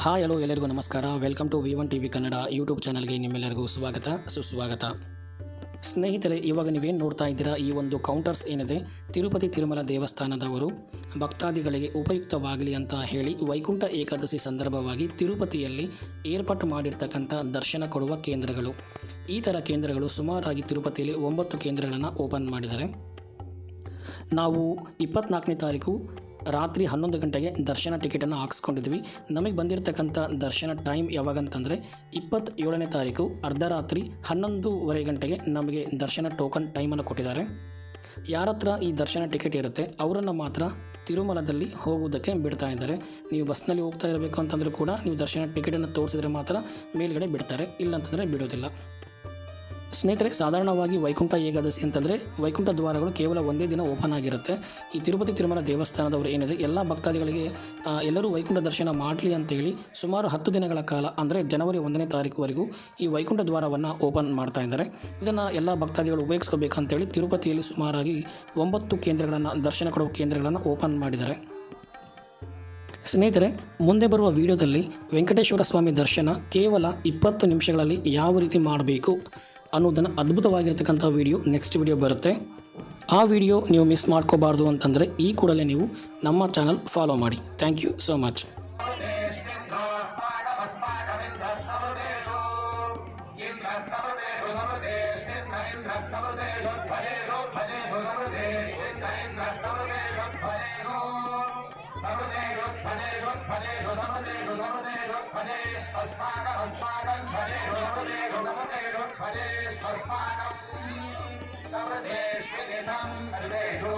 Hi hello ಎಲ್ಲರಿಗೂ ನಮಸ್ಕಾರ. Welcome to V one T V Kannada YouTube ಚಾನಲ್ಗೆ ನಿಮ್ಮೆಲ್ಲರಿಗೂ ಸ್ವಾಗತ ಸುಸ್ವಾಗತ. ಸ್ನೇಹಿತರೆ, ಇವಾಗ ನೀವೇನು ನೋಡ್ತಾ ಇದ್ದೀರಾ? ಈ ಒಂದು ಕೌಂಟರ್ಸ್ ಏನಿದೆ? ತಿರುಪತಿ ತಿರುಮಲ ದೇವಸ್ಥಾನದವರು ಭಕ್ತಾದಿಗಳಿಗೆ ಉಪಯುಕ್ತವಾಗಲಿ ಅಂತ ಹೇಳಿ ವೈಕುಂಠ ಏಕಾದಶಿ ಸಂದರ್ಭವಾಗಿ ತಿರುಪತಿಯಲ್ಲಿ ಏರ್ಪಾಟು ಮಾಡಿರ್ತಕ್ಕಂಥ ದರ್ಶನ ಕೊಡುವ ಕೇಂದ್ರಗಳು. ಈ ಥರ ಕೇಂದ್ರಗಳು ಸುಮಾರಾಗಿ ತಿರುಪತಿಯಲ್ಲಿ ಒಂಬತ್ತು ಕೇಂದ್ರಗಳನ್ನು ಓಪನ್ ಮಾಡಿದ್ದಾರೆ. ನಾವು ಇಪ್ಪತ್ನಾಲ್ಕನೇ ತಾರೀಕು ರಾತ್ರಿ ಹನ್ನೊಂದು ಗಂಟೆಗೆ ದರ್ಶನ ಟಿಕೆಟನ್ನು ಹಾಕ್ಸ್ಕೊಂಡಿದ್ವಿ. ನಮಗೆ ಬಂದಿರತಕ್ಕಂಥ ದರ್ಶನ ಟೈಮ್ ಯಾವಾಗಂತಂದರೆ ಇಪ್ಪತ್ತೇಳನೇ ತಾರೀಕು ಅರ್ಧರಾತ್ರಿ ಹನ್ನೊಂದೂವರೆ ಗಂಟೆಗೆ ನಮಗೆ ದರ್ಶನ ಟೋಕನ್ ಟೈಮನ್ನು ಕೊಟ್ಟಿದ್ದಾರೆ. ಯಾರ ಹತ್ರ ಈ ದರ್ಶನ ಟಿಕೆಟ್ ಇರುತ್ತೆ ಅವರನ್ನು ಮಾತ್ರ ತಿರುಮಲದಲ್ಲಿ ಹೋಗುವುದಕ್ಕೆ ಬಿಡ್ತಾ ಇದ್ದಾರೆ. ನೀವು ಬಸ್ನಲ್ಲಿ ಹೋಗ್ತಾ ಇರಬೇಕು ಅಂತಂದರೂ ಕೂಡ ನೀವು ದರ್ಶನ ಟಿಕೆಟನ್ನು ತೋರಿಸಿದ್ರೆ ಮಾತ್ರ ಮೇಲ್ಗಡೆ ಬಿಡ್ತಾರೆ. ಇಲ್ಲಂತಂದರೆ ಬಿಡೋದಿಲ್ಲ. ಸ್ನೇಹಿತರೆ, ಸಾಧಾರಣವಾಗಿ ವೈಕುಂಠ ಏಕಾದಶಿ ಅಂತಂದರೆ ವೈಕುಂಠ ದ್ವಾರಗಳು ಕೇವಲ ಒಂದೇ ದಿನ ಓಪನ್ ಆಗಿರುತ್ತೆ. ಈ ತಿರುಪತಿ ತಿರುಮಲ ದೇವಸ್ಥಾನದವರು ಏನಿದೆ, ಎಲ್ಲ ಭಕ್ತಾದಿಗಳಿಗೆ ಎಲ್ಲರೂ ವೈಕುಂಠ ದರ್ಶನ ಮಾಡಲಿ ಅಂತೇಳಿ ಸುಮಾರು ಹತ್ತು ದಿನಗಳ ಕಾಲ, ಅಂದರೆ ಜನವರಿ ಒಂದನೇ ತಾರೀಕುವರೆಗೂ ಈ ವೈಕುಂಠ ದ್ವಾರವನ್ನು ಓಪನ್ ಮಾಡ್ತಾ ಇದ್ದಾರೆ. ಇದನ್ನು ಎಲ್ಲ ಭಕ್ತಾದಿಗಳು ಉಪಯೋಗಿಸ್ಕೋಬೇಕಂತೇಳಿ ತಿರುಪತಿಯಲ್ಲಿ ಸುಮಾರಾಗಿ ಒಂಬತ್ತು ಕೇಂದ್ರಗಳನ್ನು, ದರ್ಶನ ಕೊಡುವ ಕೇಂದ್ರಗಳನ್ನು ಓಪನ್ ಮಾಡಿದ್ದಾರೆ. ಸ್ನೇಹಿತರೆ, ಮುಂದೆ ಬರುವ ವಿಡಿಯೋದಲ್ಲಿ ವೆಂಕಟೇಶ್ವರ ಸ್ವಾಮಿ ದರ್ಶನ ಕೇವಲ ಇಪ್ಪತ್ತು ನಿಮಿಷಗಳಲ್ಲಿ ಯಾವ ರೀತಿ ಮಾಡಬೇಕು? ಅನ್ನೋದನ್ನು ಅದ್ಭುತವಾಗಿರ್ತಕ್ಕಂಥ ವಿಡಿಯೋ ನೆಕ್ಸ್ಟ್ ವಿಡಿಯೋ ಬರುತ್ತೆ. ಆ ವಿಡಿಯೋ ನೀವು ಮಿಸ್ ಮಾಡ್ಕೋಬಾರ್ದು ಅಂತಂದರೆ ಈ ಕೂಡಲೇ ನೀವು ನಮ್ಮ ಚಾನಲ್ ಫಾಲೋ ಮಾಡಿ. Thank you so much